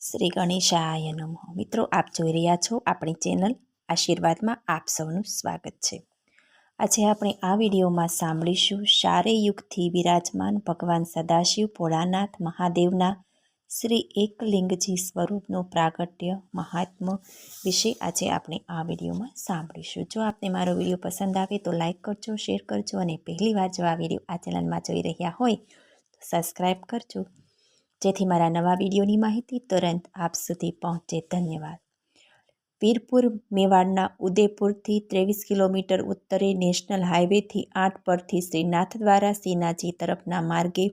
શ્રી ગણેશાય નમઃ. મિત્રો, આપ જોઈ રહ્યા છો આપણી ચેનલ આશીર્વાદમાં આપ સૌનું સ્વાગત છે. આજે આપણે આ વિડીયોમાં સાંભળીશું શારે યુગથી વિરાજમાન ભગવાન સદાશિવ ભોળાનાથ મહાદેવના શ્રી એકલિંગજી સ્વરૂપનું પ્રાગટ્ય મહાત્મ વિશે આજે આપણે આ વિડીયોમાં સાંભળીશું. જો આપને મારો વીડિયો પસંદ આવે તો લાઇક કરજો, શેર કરજો અને પહેલી વાર જો આ વીડિયો આ ચેનલમાં જોઈ રહ્યા હોય તો સબસ્ક્રાઈબ કરજો. જેથી મારા નવા વિડીયોની માહિતી તુરંત આપ સુધી પહોંચે. ધન્યવાદ. વીરપુર મેવાડના ઉદયપુરથી ત્રેવીસ કિલોમીટર ઉત્તરે નેશનલ હાઇવેથી આઠ પરથી શ્રી નાથદ્વારા શ્રીનાજી તરફના માર્ગે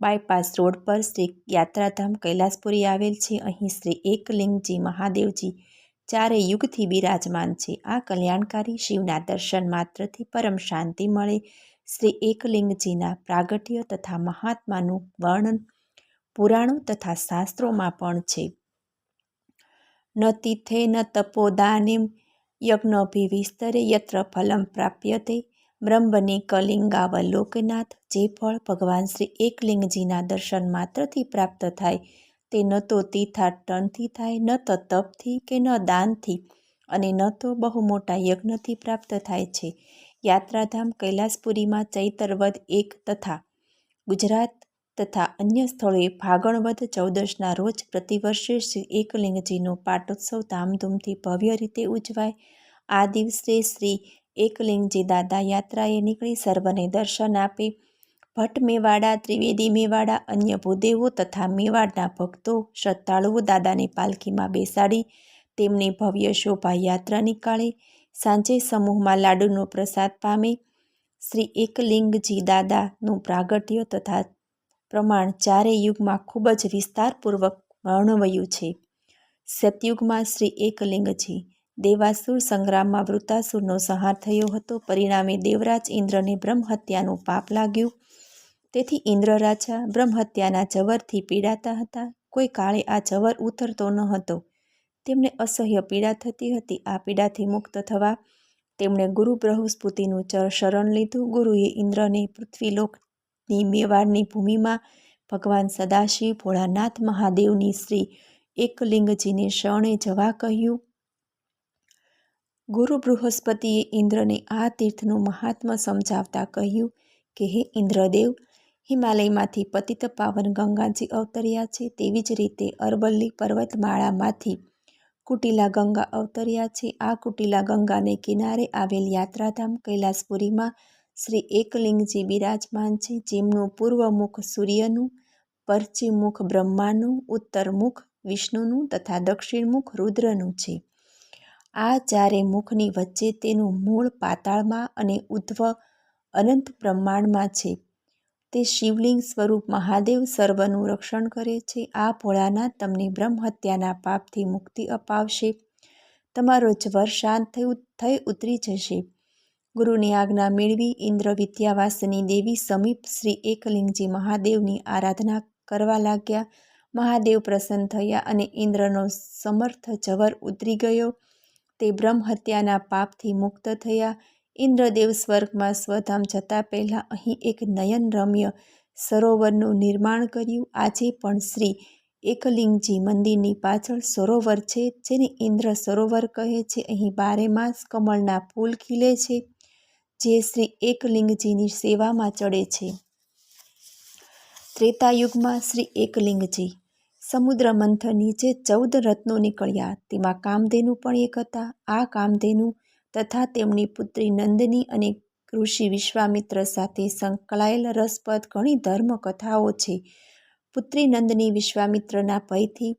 બાયપાસ રોડ પર શ્રી યાત્રાધામ કૈલાસપુરી આવેલ છે. અહીં શ્રી એકલિંગજી મહાદેવજી ચારે યુગથી બિરાજમાન છે. આ કલ્યાણકારી શિવના દર્શન માત્રથી પરમ શાંતિ મળે. શ્રી એકલિંગજીના પ્રાગટ્ય તથા મહાત્માનું વર્ણન પુરાણો તથા શાસ્ત્રોમાં પણ છે. ન તીથે ન તપોદાનેમ યજ્ઞભિવિસ્તરે યત્ર ફલમ પ્રાપ્યતે બ્રહ્મને કલિંગાવલોકનાથ જે ફળ ભગવાન શ્રી એકલિંગજીના દર્શન માત્રથી પ્રાપ્ત થાય તે ન તો તીર્થાટનથી થાય, ન તો તપથી કે ન દાનથી અને ન તો બહુ મોટા યજ્ઞથી પ્રાપ્ત થાય છે. યાત્રાધામ કૈલાસપુરીમાં ચૈતરવદ એક તથા ગુજરાત તથા અન્ય સ્થળોએ ભાગણવધ ચૌદશના રોજ પ્રતિવર્ષે શ્રી એકલિંગજીનો પાટોત્સવ ધામધૂમથી ભવ્ય રીતે ઉજવાય. આ દિવસે શ્રી એકલિંગજી દાદા યાત્રાએ નીકળી સર્વને દર્શન આપે. ભટ્ટ મેવાડા, ત્રિવેદી મેવાડા, અન્ય ભૂદેવો તથા મેવાડના ભક્તો શ્રદ્ધાળુઓ દાદાને પાલખીમાં બેસાડી તેમની ભવ્ય શોભાયાત્રા નીકાળે. સાંજે સમૂહમાં લાડુનો પ્રસાદ પામે. શ્રી એકલિંગજી દાદાનું પ્રાગટ્ય તથા પ્રમાણ ચારેય યુગમાં ખૂબ જ વિસ્તારપૂર્વક વર્ણવ્યું છે. સતયુગમાં શ્રી એકલિંગજી દેવાસુર સંગ્રામમાં વૃતાસુરનો સંહાર થયો હતો. પરિણામે દેવરાજ ઇન્દ્રને બ્રહ્મહત્યાનું પાપ લાગ્યું. તેથી ઇન્દ્ર રાજા બ્રહ્મહત્યાના જવરથી પીડાતા હતા. કોઈ કાળે આ જવર ઉતરતો ન હતો. તેમને અસહ્ય પીડા થતી હતી. આ પીડાથી મુક્ત થવા તેમણે ગુરુ બૃહસ્પતિનું શરણ લીધું. ગુરુએ ઇન્દ્રને પૃથ્વીલોકની મેવાડની ભૂમિમાં ભગવાન સદાશિવ, ભોળાનાથ મહાદેવની શ્રી એકલિંગજીને શરણે જવા કહ્યું. ગુરુ બૃહસ્પતિએ ઇન્દ્રને આ તીર્થનું મહાત્મ સમજાવતા કહ્યું કે, હે ઇન્દ્રદેવ, હિમાલયમાંથી પતિત પાવન ગંગાજી અવતર્યા છે. તેવી જ રીતે અરવલ્લી પર્વતમાળામાંથી કુટિલા ગંગા અવતર્યા છે. આ કુટિલા ગંગાને કિનારે આવેલ યાત્રાધામ કૈલાસપુરીમાં શ્રી એકલિંગજી બિરાજમાન છે, જેમનું પૂર્વ મુખ સૂર્યનું પશ્ચિમ મુખ બ્રહ્માનું ઉત્તર મુખ વિષ્ણુનું તથા દક્ષિણ મુખ રુદ્રનું છે. આ ચારે મુખની વચ્ચે તેનું મૂળ પાતાળમાં અને ઉદ્ધવ અનંત બ્રહ્માંડમાં છે. તે શિવલિંગ સ્વરૂપ મહાદેવ સર્વનું રક્ષણ કરે છે. આ ભોળાનાથ તમને બ્રહ્મહત્યાના પાપથી મુક્તિ અપાવશે. તમારો જ્વર શાંત થઈ ઉતરી જશે. ગુરુની આજ્ઞા મેળવી ઇન્દ્ર વિદ્યાવાસની દેવી સમીપ શ્રી એકલિંગજી મહાદેવની આરાધના કરવા લાગ્યા. મહાદેવ પ્રસન્ન થયા અને ઇન્દ્રનો સમર્થ જવર ઉતરી ગયો. તે બ્રહ્મહત્યાના પાપથી મુક્ત થયા. ઇન્દ્રદેવ સ્વર્ગમાં સ્વધામ જતા પહેલાં અહીં એક નયન રમ્ય સરોવરનું નિર્માણ કર્યું. આજે પણ શ્રી એકલિંગજી મંદિરની પાછળ સરોવર છે, જેને ઇન્દ્ર સરોવર કહે છે. અહીં બારે માસ કમળના ફૂલ ખીલે છે. જે શ્રી એકલિંગજીની સેવામાં ચડે છે. ત્રેતાયુગમાં શ્રી એકલિંગજી સમુદ્ર મંથનની જે ચૌદ રત્નો નીકળ્યા. તેમાં કામધેનુ પણ એક હતા. આ કામધેનુ તથા તેમની પુત્રી નંદની અને ઋષિ વિશ્વામિત્ર સાથે સંકળાયેલ રસપ્રદ ઘણી ધર્મ કથાઓ છે. પુત્રી નંદની વિશ્વામિત્રના ભયથી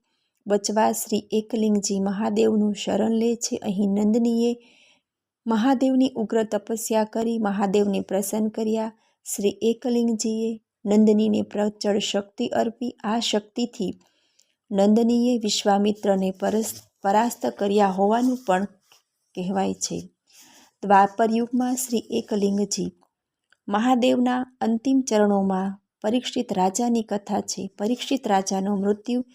બચવા શ્રી એકલિંગજી મહાદેવનું શરણ લે છે. અહીં નંદનીએ મહાદેવની ઉગ્ર તપસ્યા કરી, મહાદેવને પ્રસન્ન કર્યા. શ્રી એકલિંગજીએ નંદનીને પ્રચળ શક્તિ અર્પી. આ શક્તિથી નંદનીએ વિશ્વામિત્રને પરસ, પરાસ્ત કર્યા હોવાનું પણ કહેવાય છે. દ્વાપર યુગમાં શ્રી એકલિંગજી મહાદેવના અંતિમ ચરણોમાં પરીક્ષિત રાજાની કથા છે. પરીક્ષિત રાજાનું મૃત્યુ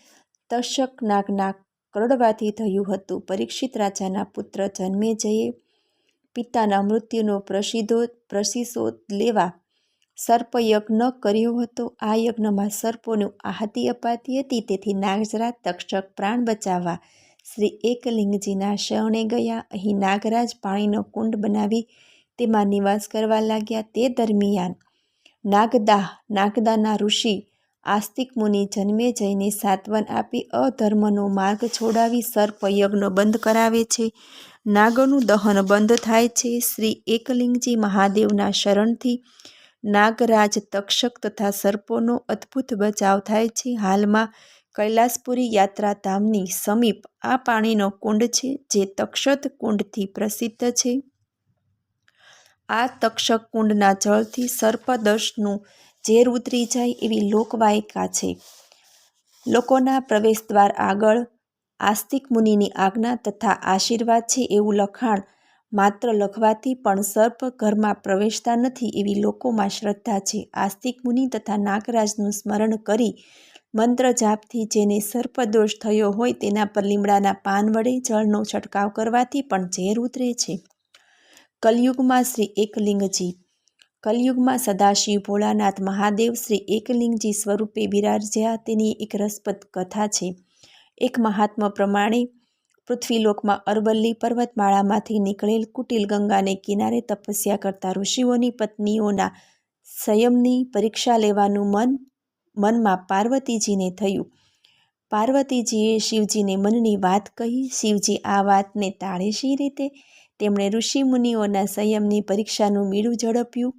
તશક નાગના કરડવાથી થયું હતું. પરીક્ષિત રાજાના પુત્ર જન્મે જયે પિતાના મૃત્યુનો પ્રસિદ્ધો પ્રસિસોદ લેવા સર્પયજ્ઞ કર્યો હતો. આ યજ્ઞમાં સર્પોનું આહતિ અપાતી હતી. તેથી નાગરાજ તક્ષક પ્રાણ બચાવવા શ્રી એકલિંગજીના શરણે ગયા. અહીં નાગરાજ પાણીનો કુંડ બનાવી તેમાં નિવાસ કરવા લાગ્યા. તે દરમિયાન નાગદાહ નાગદાના ઋષિ આસ્તિક મુનિ જન્મે જઈને સાત્વન આપી અધર્મનો માર્ગ છોડાવી સર્પ યજ્ઞ બંધ કરાવે છે. નાગોનું દહન બંધ થાય છે. શ્રી એકલિંગજી મહાદેવના શરણથી નાગરાજ તક્ષક તથા સર્પોનો અદ્ભુત બચાવ થાય છે. હાલમાં કૈલાસપુરી યાત્રાધામની સમીપ આ પાણીનો કુંડ છે, જે તક્ષત કુંડથી પ્રસિદ્ધ છે. આ તક્ષક કુંડના જળથી સર્પદંશનું ઝેર ઉતરી જાય એવી લોકવાયકા છે. લોકોના પ્રવેશદ્વાર આગળ આસ્તિક મુનિની આજ્ઞા તથા આશીર્વાદ છે એવું લખાણ માત્ર લખવાથી પણ સર્પ ઘરમાં પ્રવેશતા નથી એવી લોકોમાં શ્રદ્ધા છે. આસ્તિક મુનિ તથા નાગરાજનું સ્મરણ કરી મંત્ર જાપથી જેને સર્પદોષ થયો હોય તેના પર લીમડાના પાન વડે જળનો છંટકાવ કરવાથી પણ ઝેર ઉતરે છે. કલયુગમાં શ્રી એકલિંગજી. કલયુગમાં સદાશિવ ભોળાનાથ મહાદેવ શ્રી એકલિંગજી સ્વરૂપે બિરાજ્યા તેની એક રસપ્રદ કથા છે. એક મહાત્મા પ્રમાણે પૃથ્વીલોકમાં અરવલ્લી પર્વતમાળામાંથી નીકળેલ કુટિલ ગંગાને કિનારે તપસ્યા કરતા ઋષિઓની પત્નીઓના સંયમની પરીક્ષા લેવાનું મન, મનમાં પાર્વતીજીને થયું. પાર્વતીજીએ શિવજીને મનની વાત કહી. શિવજી આ વાતને ટાળે શી રીતે તેમણે ઋષિ મુનિઓના સંયમની પરીક્ષાનું મીડું ઝડપ્યું.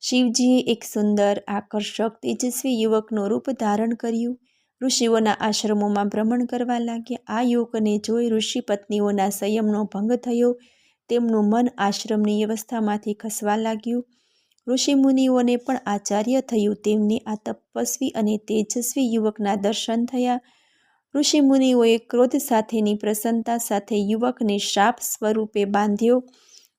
શિવજીએ એક સુંદર, આકર્ષક, તેજસ્વી યુવકનું રૂપ ધારણ કર્યું. ઋષિઓના આશ્રમોમાં ભ્રમણ કરવા લાગ્યા. આ યુવકને જોઈ ઋષિ પત્નીઓના સંયમનો ભંગ થયો. તેમનું મન આશ્રમની વ્યવસ્થામાંથી ખસવા લાગ્યું. ઋષિ મુનિઓને પણ આચાર્ય થયું. તેમને આ તપસ્વી અને તેજસ્વી યુવકના દર્શન થયા. ઋષિમુનિઓએ ક્રોધ સાથેની પ્રસન્નતા સાથે યુવકને શાપ સ્વરૂપે બાંધ્યો.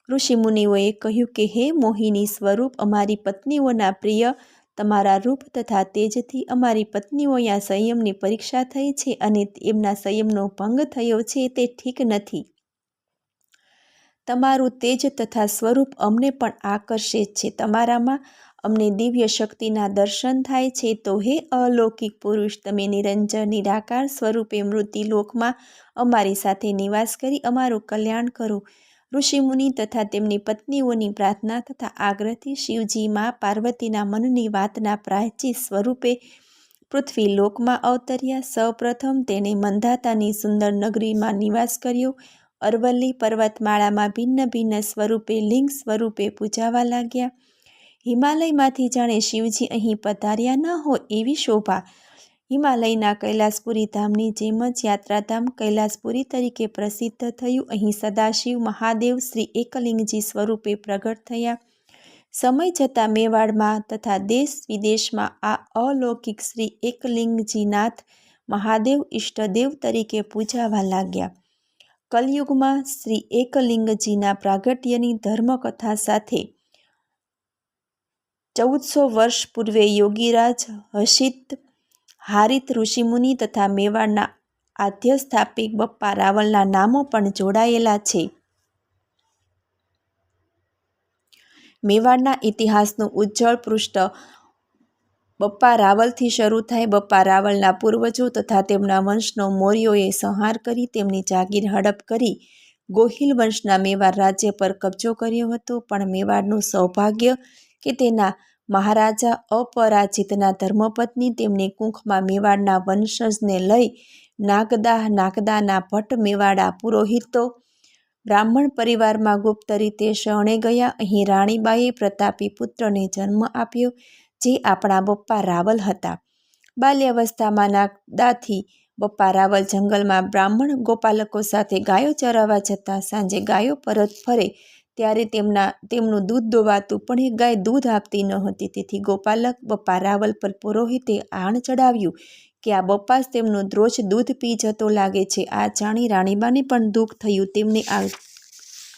ઋષિમુનિઓએ કહ્યું કે, હે મોહિની સ્વરૂપ, અમારી પત્નીઓના પ્રિય તમારા રૂપ તથા તેજથી અમારી પત્નીઓયા સંયમની પરીક્ષા થઈ છે અને એમના સંયમનો ભંગ થયો છે તે ઠીક નથી. તમારું તેજ તથા સ્વરૂપ અમને પણ આકર્ષે છે. તમારામાં અમને દિવ્ય શક્તિના દર્શન થાય છે. તો હે અલૌકિક પુરુષ, તમે નિરંજન, નિરાકાર સ્વરૂપે મૃત્યુલોકમાં અમારી સાથે નિવાસ કરી અમારું કલ્યાણ કરો. ઋષિમુનિ તથા તેમની પત્નીઓની પ્રાર્થના તથા આગ્રહથી શિવજી મા પાર્વતીના મનની વાતના પ્રાચી સ્વરૂપે પૃથ્વી લોકમાં અવતર્યા. સૌપ્રથમ તેણે મંધાતાની સુંદર નગરીમાં નિવાસ કર્યો. અરવલ્લી પર્વતમાળામાં ભિન્ન ભિન્ન સ્વરૂપે, લિંગ સ્વરૂપે પૂજાવા લાગ્યા. હિમાલયમાંથી જાણે શિવજી અહીં પધાર્યા ન હોય એવી શોભા હિમાલયના કૈલાસપુરી ધામની જેમ જ યાત્રાધામ કૈલાસપુરી તરીકે પ્રસિદ્ધ થયું. અહીં સદાશિવ મહાદેવ શ્રી એકલિંગજી સ્વરૂપે પ્રગટ થયા. સમય જતાં મેવાડમાં તથા દેશ વિદેશમાં આ અલૌકિક શ્રી એકલિંગજીનાથ મહાદેવ ઈષ્ટદેવ તરીકે પૂજાવા લાગ્યા. કલયુગમાં શ્રી એકલિંગજીના પ્રાગટ્યની ધર્મકથા સાથે ચૌદસો વર્ષ પૂર્વે યોગીરાજ હસિત હારિત ઋષિમુનિ તથા મેવાડના આધ્યસ્થાપિક બપ્પા રાવલના નામો પણ જોડાયેલા છે. મેવાડના ઇતિહાસનું ઉજ્જવળ પૃષ્ઠ બપ્પા રાવલથી શરૂ થાય બપ્પા રાવલના પૂર્વજો તથા તેમના વંશનો મૌર્યોએ સંહાર કરી તેમની જાગીર હડપ કરી ગોહિલ વંશના મેવાડ રાજ્ય પર કબજો કર્યો હતો, પણ મેવાડનું સૌભાગ્ય કે તેના મહારાજા અપરાજિતના ધર્મપત્ની તેમની કુંખમાં મેવાડના વંશજને લઈ નાગદાહ નાગદાના ભટ્ટ મેવાડા પુરોહિતો બ્રાહ્મણ પરિવારમાં ગુપ્ત રીતે શરણે ગયા. અહીં રાણીબાઈએ પ્રતાપી પુત્રને જન્મ આપ્યો, જે આપણા બપ્પા રાવલ હતા. બાલ્યાવસ્થામાં નાગદાથી બપ્પા રાવલ જંગલમાં બ્રાહ્મણ ગોપાલકો સાથે ગાયો ચરાવવા જતા સાંજે ગાયો પરત ફરે ત્યારે તેમના, તેમનું દૂધ દોવાતું પણ એ ગાય દૂધ આપતી ન હતી. તેથી ગોપાલક બપ્પા રાવલ પર પુરોહિતે આણ ચડાવ્યું કે આ બપ્પાસ તેમનું રોજ દૂધ પી જતો લાગે છે. આ જાણી રાણીબાને પણ દુઃખ થયું. તેમને આ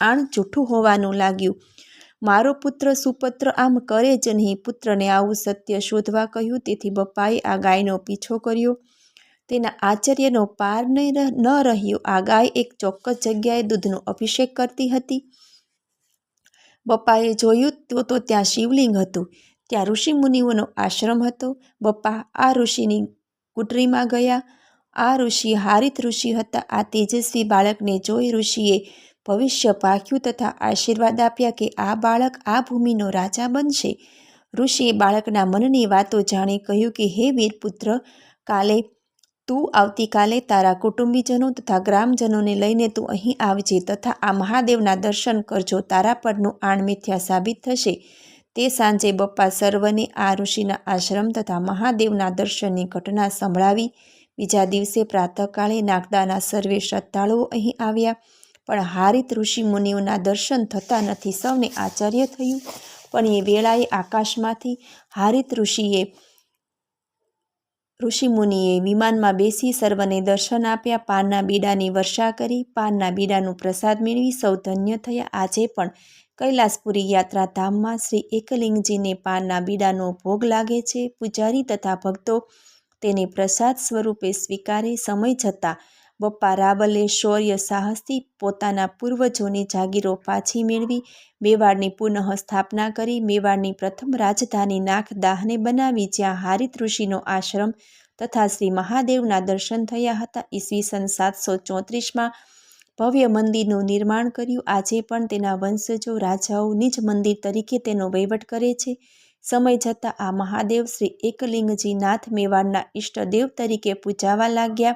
આણ જૂઠું હોવાનું લાગ્યું. મારો પુત્ર સુપુત્ર આમ કરે જ નહીં. પુત્રને આવું સત્ય શોધવા કહ્યું. તેથી બપ્પાએ આ ગાયનો પીછો કર્યો. તેના આશ્ચર્યનો પાર નહીં ન રહ્યો. આ ગાય એક ચોક્કસ જગ્યાએ દૂધનો અભિષેક કરતી હતી. બપ્પાએ જોયું તો તો ત્યાં શિવલિંગ હતું. ત્યાં ઋષિમુનિઓનો આશ્રમ હતો. બપ્પા આ ઋષિની કુટરીમાં ગયા. આ ઋષિ હારિત ઋષિ હતા. આ તેજસ્વી બાળકને જોઈ ઋષિએ ભવિષ્ય પાક્યું તથા આશીર્વાદ આપ્યા કે આ બાળક આ ભૂમિનો રાજા બનશે. ઋષિએ બાળકના મનની વાતો જાણી કહ્યું કે, હે વીરપુત્ર, કાલે તું આવતીકાલે તારા કુટુંબીજનો તથા ગ્રામજનોને લઈને તું અહીં આવજે તથા આ મહાદેવના દર્શન કરજો. તારા પરનું આણ મિથ્યા સાબિત થશે. તે સાંજે બપ્પા સર્વને આ ઋષિના આશ્રમ તથા મહાદેવના દર્શનની ઘટના સંભળાવી. બીજા દિવસે પ્રાતઃકાળે નાગદાના સર્વે શ્રદ્ધાળુઓ અહીં આવ્યા. પણ હારિત ઋષિ મુનિઓના દર્શન થતા નથી. સૌને આશ્ચર્ય થયું. પણ એ વેળાએ આકાશમાંથી હારિત ઋષિએ ઋષિમુનિએ વિમાનમાં બેસી સર્વને દર્શન આપ્યા. પાનના બીડાની વર્ષા કરી. પાનના બીડાનું પ્રસાદ મેળવી સૌ ધન્ય થયા. આજે પણ કૈલાસપુરી યાત્રા ધામમાં શ્રી એકલિંગજીને પાનના બીડાનો ભોગ લાગે છે. પૂજારી તથા ભક્તો તેને પ્રસાદ સ્વરૂપે સ્વીકારે. સમય જતાં બપ્પા રાવલે શૌર્ય સાહસથી પોતાના પૂર્વજોની જાગીરો પાછી મેળવી, મેવાડની પુનઃ સ્થાપના કરી, મેવાડની પ્રથમ રાજધાની નાખદાહને બનાવી, જ્યાં હારિત ઋષિનો આશ્રમ તથા શ્રી મહાદેવના દર્શન થયા હતા. ઈસવીસન સાતસો ચોત્રીસમાં ભવ્ય મંદિરનું નિર્માણ કર્યું. આજે પણ તેના વંશજો રાજાઓ નિજ મંદિર તરીકે તેનો વહીવટ કરે છે. સમય જતાં આ મહાદેવ શ્રી એકલિંગજી નાથ મેવાડના ઈષ્ટદેવ તરીકે પૂજાવા લાગ્યા.